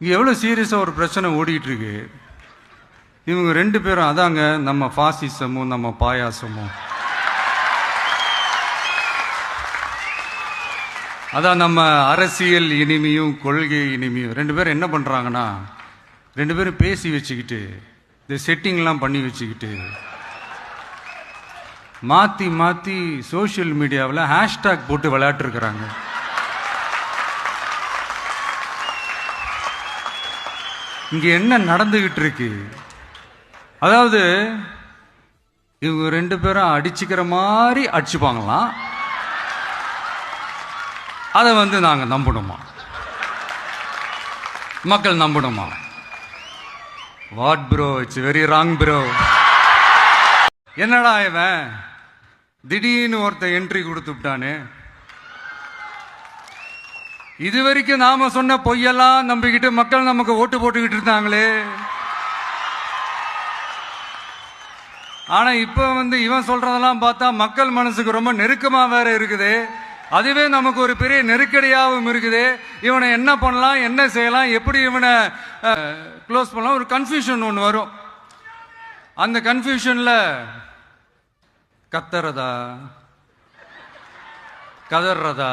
இங்கே எவ்வளோ சீரியஸாக ஒரு பிரச்சனை ஓடிட்டு இருக்கு? இவங்க ரெண்டு பேரும் அதாங்க நம்ம பாசிசமும் நம்ம பாயாசமும். அதான் நம்ம அரசியல் இனிமையும் கொள்கை இனிமையும். ரெண்டு பேரும் என்ன பண்ணுறாங்கன்னா ரெண்டு பேரும் பேசி வச்சுக்கிட்டு இந்த செட்டிங்லாம் பண்ணி வச்சுக்கிட்டு மாற்றி மாற்றி சோஷியல் மீடியாவில் ஹேஷ்டாக் போட்டு விளையாட்டுருக்குறாங்க இங்கே என்ன நடந்துகிட்டு இருக்கு அதாவது இவங்க ரெண்டு பேரும் அடிச்சுக்கிற மாதிரி அடிச்சுப்பாங்களாம் அதை வந்து நாங்கள் நம்பணுமா? மக்கள் நம்பணுமா? What bro it's very wrong bro என்னடா இவன்? திடீர்னு ஒருத்தன் என்ட்ரி கொடுத்து விட்டானே. இது வரைக்கும் நாம சொன்ன பொய்யெல்லாம் நம்பிக்கிட்டு மக்கள் நமக்கு ஓட்டு போட்டுக்கிட்டு இருந்தாங்களே. ஆனா இப்ப வந்து இவன் சொல்றதெல்லாம் பார்த்தா மக்கள் மனசுக்கு ரொம்ப நெருக்கமா வேற இருக்குது. அதுவே நமக்கு ஒரு பெரிய நெருக்கடியாகவும் இருக்குது. இவனை என்ன பண்ணலாம் என்ன செய்யலாம் எப்படி இவனை க்ளோஸ் பண்ணலாம் ஒரு கன்ஃபியூஷன் ஒன்று வரும். அந்த கன்ஃபியூஷன்ல கத்துறதா? கதறதா